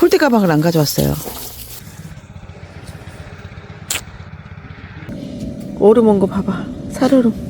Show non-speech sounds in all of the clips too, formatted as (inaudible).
폴대 가방을 안 가져왔어요. 얼음 온 거 봐봐. 살얼음.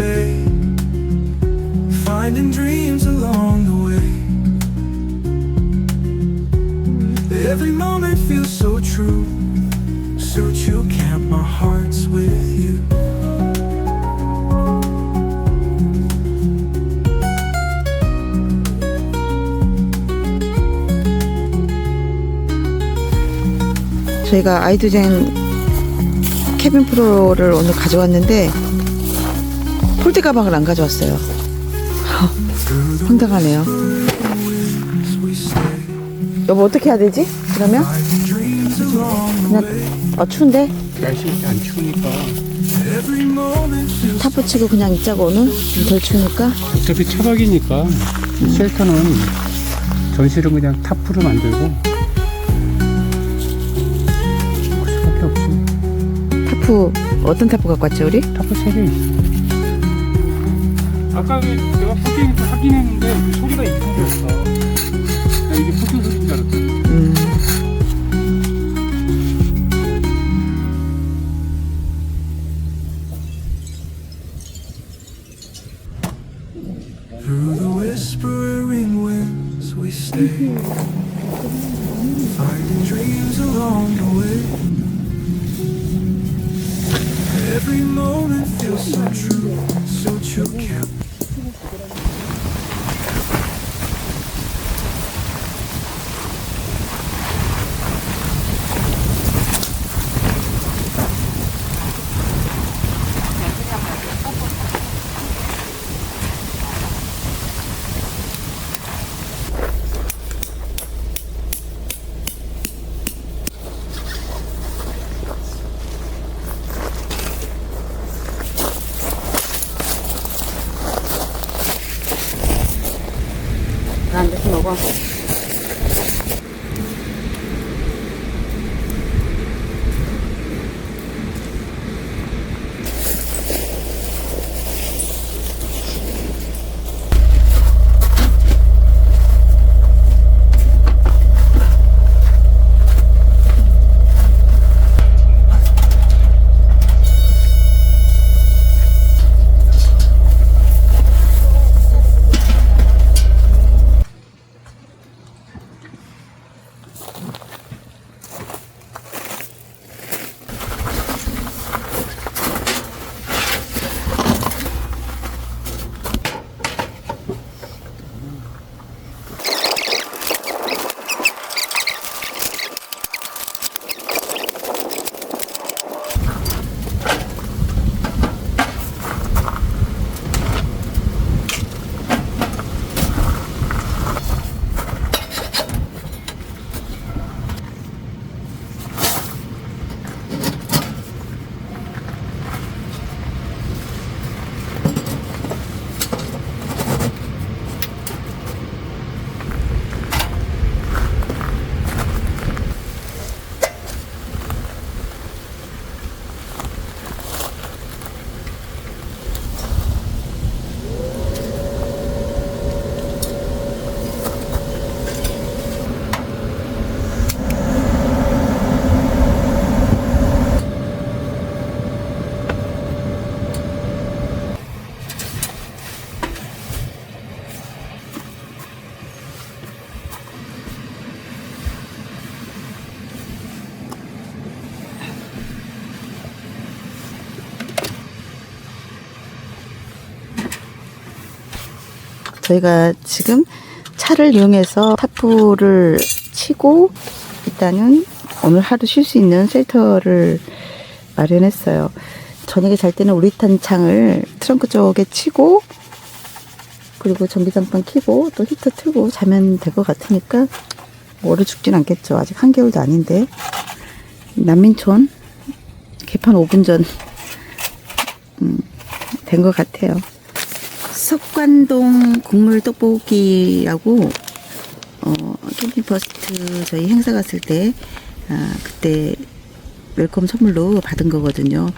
stay Finding dreams along the way Every moment feels so true So true, camp my hearts with you 저희가 아이두젠 캐빈 프로를 오늘 가져왔는데 폴대 가방을 안 가져왔어요. (laughs) 황당하네요. 여보 어떻게 해야 되지? 그러면 그냥 어 추운데 날씨 이렇게 안 추우니까 탑 붙이고 그냥 있자고 오늘 좀덜 추우니까 어차피 차박이니까 쉘터는 전실은 그냥 타프로 만들고 할 수밖에 없지 타프 어떤 타프 갖고 왔죠 우리? 타프 3개 있어 아까 그 내가 포팅 확인했는데 그 소리가 이 소리였어 나 이게 포팅 소리인 줄 알았거든 음. Every moment feels So true, করব 저희가 지금 차를 이용해서 타프를 치고 일단은 오늘 하루 쉴 수 있는 쉘터를 마련했어요. 저녁에 잘 때는 우리탄 창을 트렁크 쪽에 치고 그리고 전기장판 켜고 또 히터 틀고 자면 될 것 같으니까 뭐 얼어 죽진 않겠죠. 아직 한겨울도 아닌데. 난민촌 개판 5분 전 음, 된 것 같아요. 석관동 국물 떡볶이라고 어, 캠핑 퍼스트 저희 행사 갔을 때 아, 그때 웰컴 선물로 받은 거거든요.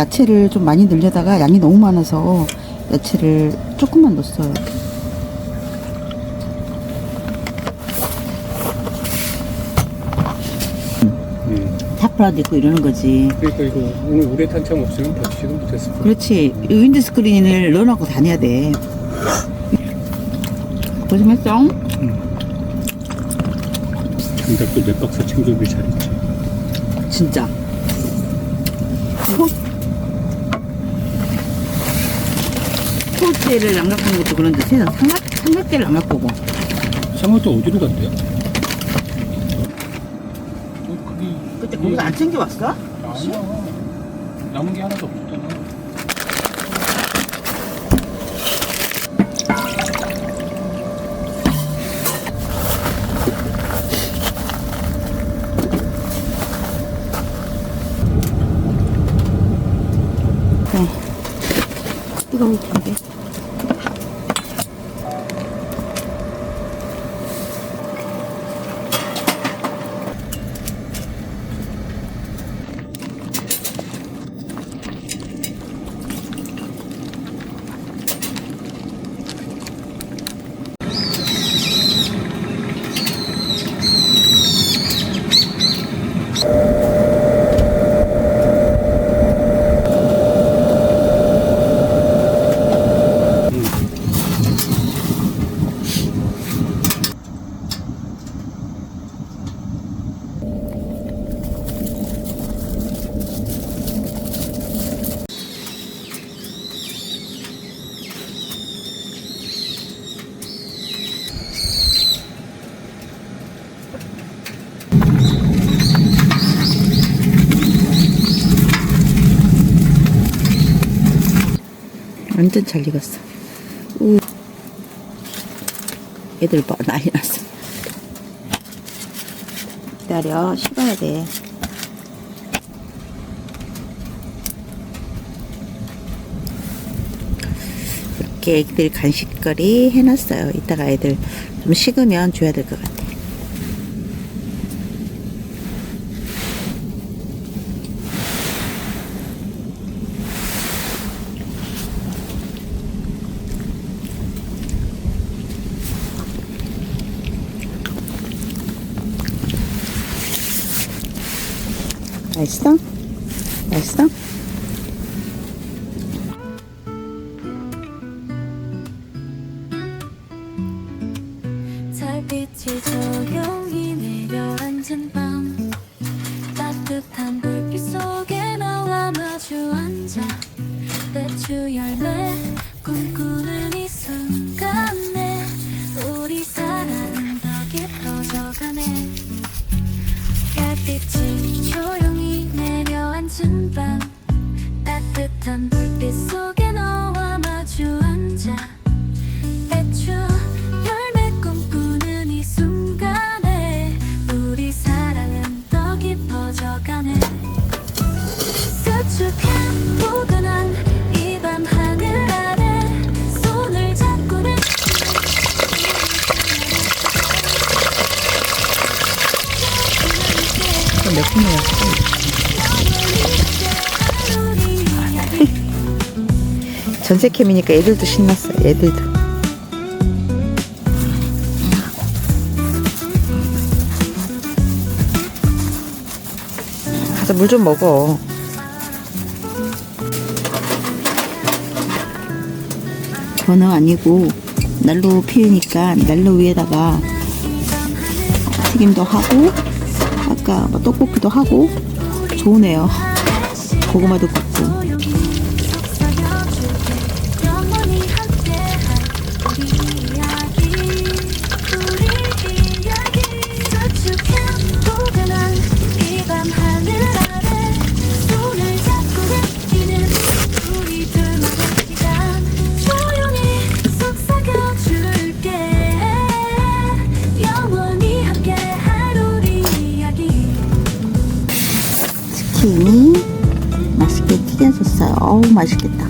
야채를 좀 많이 넣으려다가 양이 너무 많아서 야채를 조금만 넣었어요. 음. 타프라도 있고 이러는 거지. 그러니까 이거 오늘 오래 탄창 없으면 버티지도 못했을 거야. 그렇지. 이 윈드 스크린을 넣어놓고 다녀야 돼. 고생했어. 장작도 몇 박스 챙겨오길 잘했지. 진짜. 소, 소대를 안 갖고 온 것도 그런데 세상 삼각, 삼각대를 안 갖고 오고. 상어도 어디로 간대요? 어, 거기 그때 거기서 안 챙겨왔어? 아니야. 남은 게 하나도 없었잖아. 네. 뜨거울 텐데. 완전 잘 익었어. 우. 애들 봐, 난리 났어. 기다려, 식어야 돼. 이렇게 애기들 간식거리 해놨어요. 이따가 애들 좀 식으면 줘야 될 것 같아. 맛있어? 맛있어? 배추 열매 꿈꾸는 좋네요. (laughs) 전세캠이니까 애들도 신났어. 애들도. 가서 물 좀 먹어. 전어 아니고 난로 피우니까 난로 위에다가 튀김도 하고 아까 뭐 떡볶이도 하고 좋으네요. 고구마도 굽고. 튀겨졌어요. 어우 맛있겠다.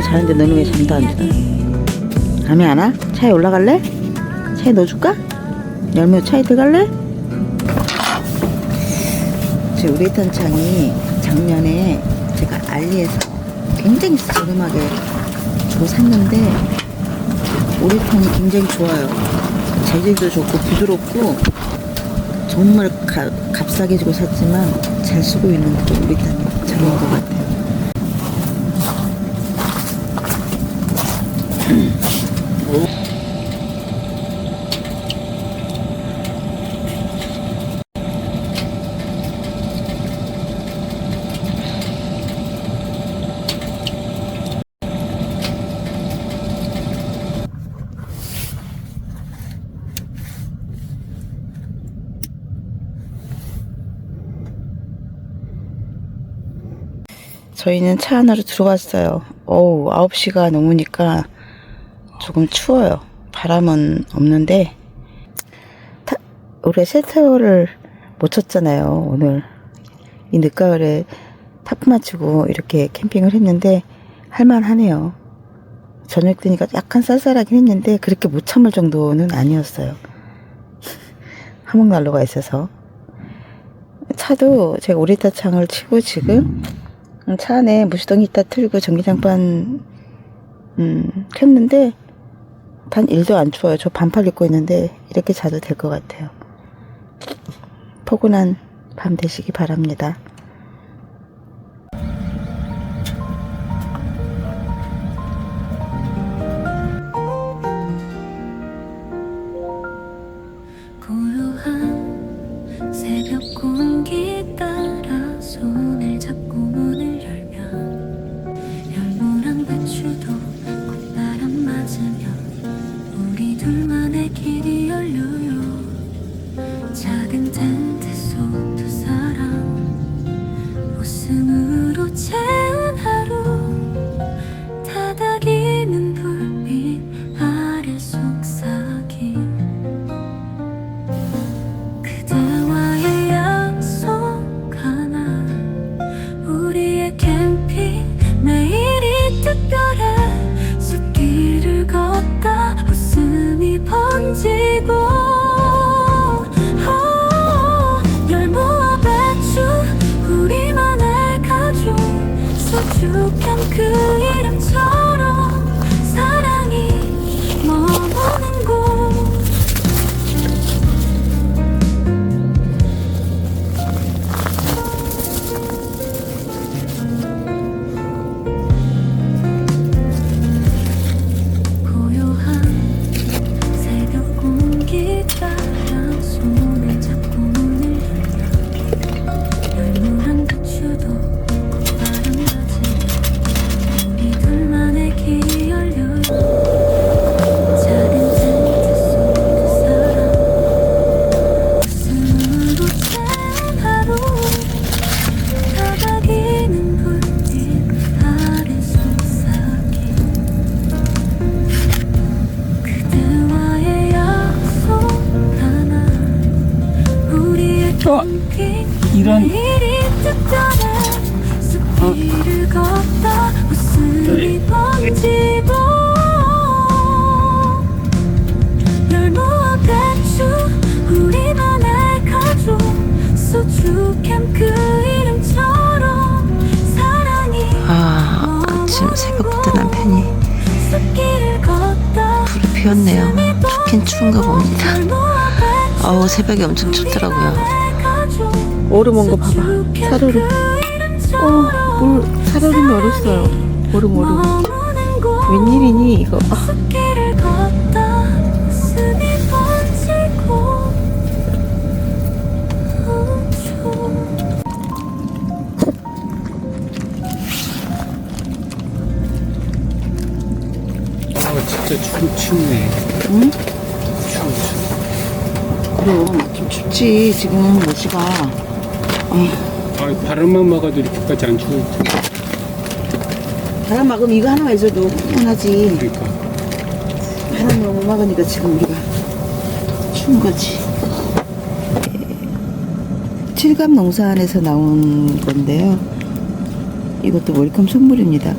너무 자는데 너는 왜 잠도 안 자? 잠이 안 와? 차에 올라갈래? 차에 넣어줄까? 열무 차에 들어갈래? 지금 우레탄 창이 작년에 제가 알리에서 굉장히 저렴하게 주고 샀는데 우레탄이 굉장히 좋아요. 재질도 좋고 부드럽고 정말 가- 값싸게 주고 샀지만 잘 쓰고 있는 그 우레탄 창인 것 같아요. 저희는 차 안으로 들어왔어요. 어우, 9시가 넘으니까 조금 추워요. 바람은 없는데, 타, 올해 세타워를 못 쳤잖아요, 오늘. 이 늦가을에 타프 맞추고 이렇게 캠핑을 했는데, 할만하네요. 저녁 되니까 약간 쌀쌀하긴 했는데, 그렇게 못 참을 정도는 아니었어요. (laughs) 화목난로가 있어서. 차도 제가 오리타 창을 치고 지금 음, 차 안에 무시동이 있다 틀고 전기장판 음, 켰는데 단 1도 안 추워요. 저 반팔 입고 있는데 이렇게 자도 될 것 같아요. 포근한 밤 되시기 바랍니다. 작은 텐 새벽부터 남편이 불이 피웠네요. 춥긴 추운가 봅니다. 어우, 새벽이 엄청 춥더라고요. 얼음 온 거 봐봐. 사르르. 그 어, 물, 살얼음이 얼었어요. 얼음, 얼음. 웬일이니, 이거. 아, 진짜 춥, 춥네 응? 추워 추워 그럼, 좀 춥지, 지금 날씨가. 아 바람만 막아도 이렇게까지 안 추울 텐데 바람 막으면 이거 하나만 있어도 충분하지. 그러니까 바람을 못 막으니까 지금 우리가 추운 거지. 칠갑 농산에서 나온 건데요. 이것도 웰컴 선물입니다.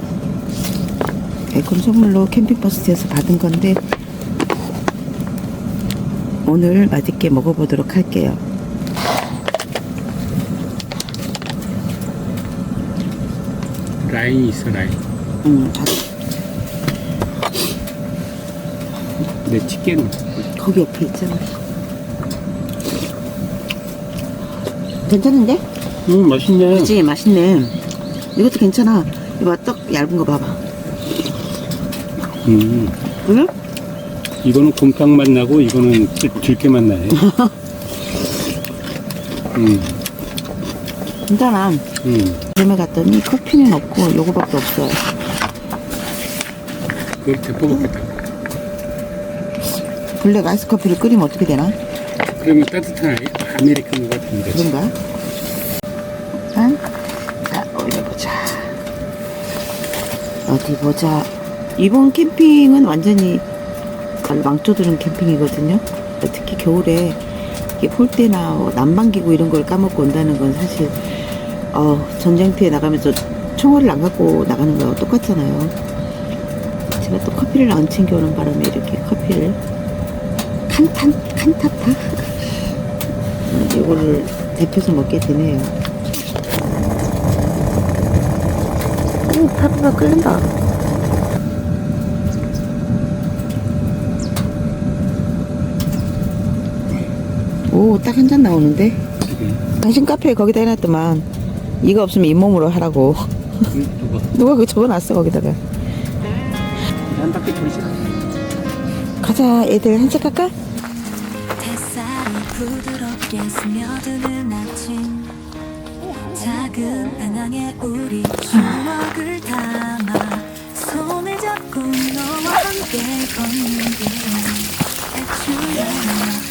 웰컴 선물로 캠핑버스에서 받은 건데 오늘 맛있게 먹어보도록 할게요. 라인이 있어 라인. 음, 자, 내 집게는 거기 옆에 있잖아. 괜찮은데? 음 맛있네. 그치 맛있네. 이것도 괜찮아. 이봐 떡 얇은 거 봐봐 음 응? 이거는 곰탕 맛 나고 이거는 들- 들깨 맛 나네 (laughs) 음, 괜찮아 음. 그러면 갔더니 커피는 없고 요거밖에 없어요 그걸 대포 먹겠다 블랙 아이스 커피를 끓이면 어떻게 되나? 그러면 따뜻한 아이- 아메리카노 같은 거지 그런가? 응? 자 올려보자 어디 보자 이번 캠핑은 완전히 망쳐두는 캠핑이거든요 특히 겨울에 폴대나 뭐 난방기구 이런 걸 까먹고 온다는 건 사실 어, 전쟁터에 나가면서 총알을 안 갖고 나가는 거하고 똑같잖아요 제가 또 커피를 안 챙겨오는 바람에 이렇게 커피를 칸탄 칸타타 음, (laughs) 이거를 데펴서 먹게 되네요. 오, 파프가 끓는다. 오, 딱 한 잔 나오는데? 당신 카페에 거기다 해놨더만. 이거 없으면 잇몸으로 하라고. 음, 누가 누가 그거 적어놨어, 거기다가. 한 바퀴 돌지 가자, 애들 한잔 할까? 햇살이 부드럽게 스며드는 아침 작은 배낭에 우리 추억을 담아 손을 잡고 너와 함께 걷는 길 애초에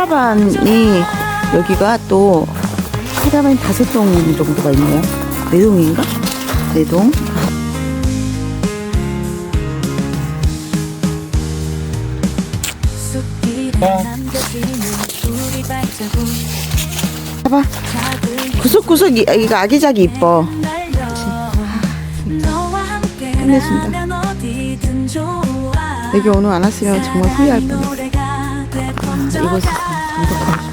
카라반이 여기가 또 카라반이 다섯 동 정도가 있네요. 네 동인가? 네 동. 봐봐. 구석구석 이- 이거 아기자기 이뻐. 끝내준다. 여기 오늘 안 왔으면 정말 후회할 뻔했어. 뻔했어. 이곳에서 Thank you.